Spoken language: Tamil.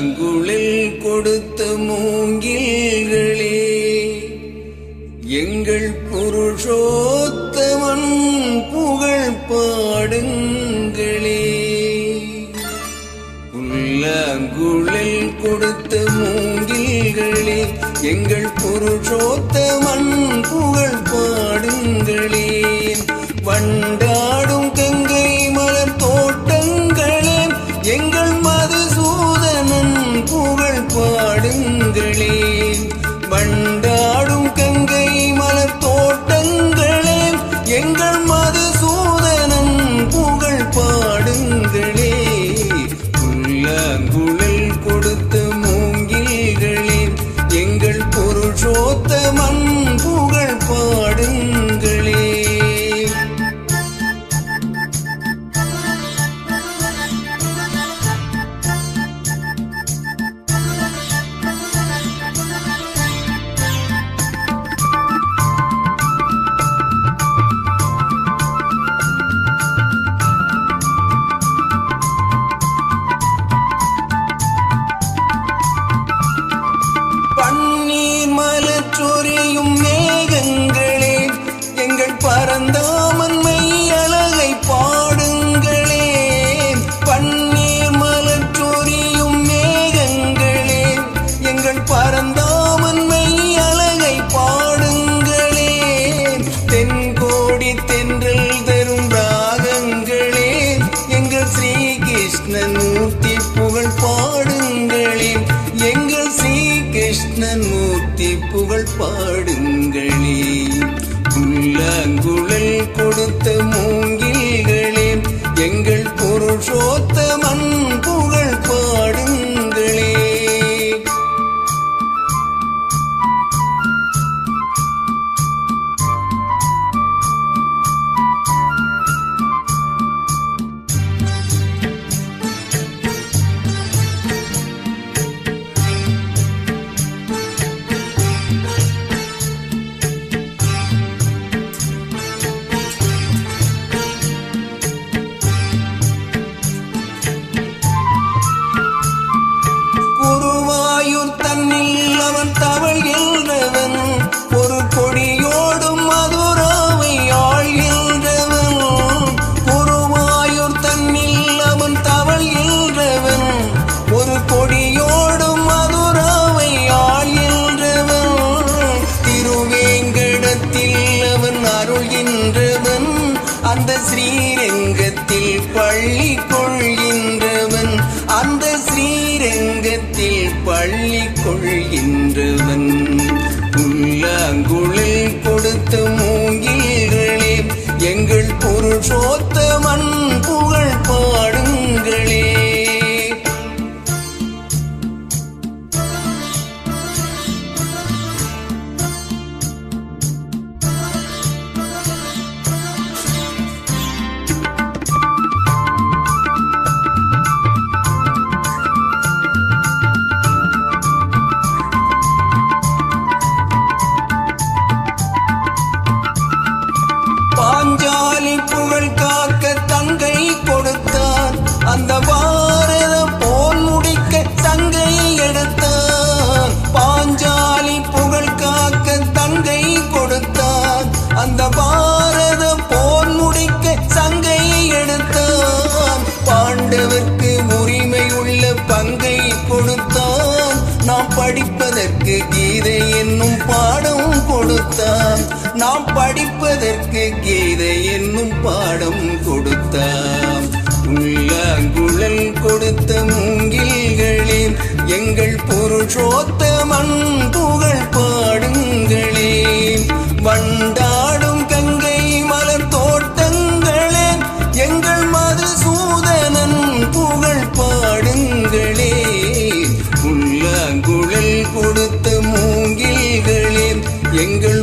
அங்குளில் கொடுத்த மூங்கில்களே எங்கள் புருஷோத்தமன் புகழ் பாடுங்களே. உள்ளங்குளில் கொடுத்த மூங்கில்களே எங்கள் புருஷோத்தமன் புகழ் பாடுங்களே. வண்ட மண் பாடுங்களே எங்கள் ஸ்ரீ கிருஷ்ணன் மூர்த்தி புகழ் பாடுங்களே புல்லாங்குழல் கொடுத்த மூங்கில்களே எங்கள் பள்ளி கொள்கின்றவன் அந்த ஸ்ரீரங்கத்தில் பள்ளி கொள்கின்றவன் உள்ளாங்குழல் கொடுத்த மூங்கில்களே எங்கள் பொருஷோத்த நாம் படிப்பதற்கு கீதை என்னும் பாடம் கொடுத்தாம். உள்ளாங்குழல் கொடுத்த மூங்கில்களில் எங்கள் புருஷோத்த மண் புகழ் பாடுங்களே வண்டாடும் கங்கை மலர் தோட்டங்களே எங்கள் மதுசூதனன் புகழ் பாடுங்களே. உள்ளாங்குழல் கொடுத்த மூங்கில்களில் எங்கள்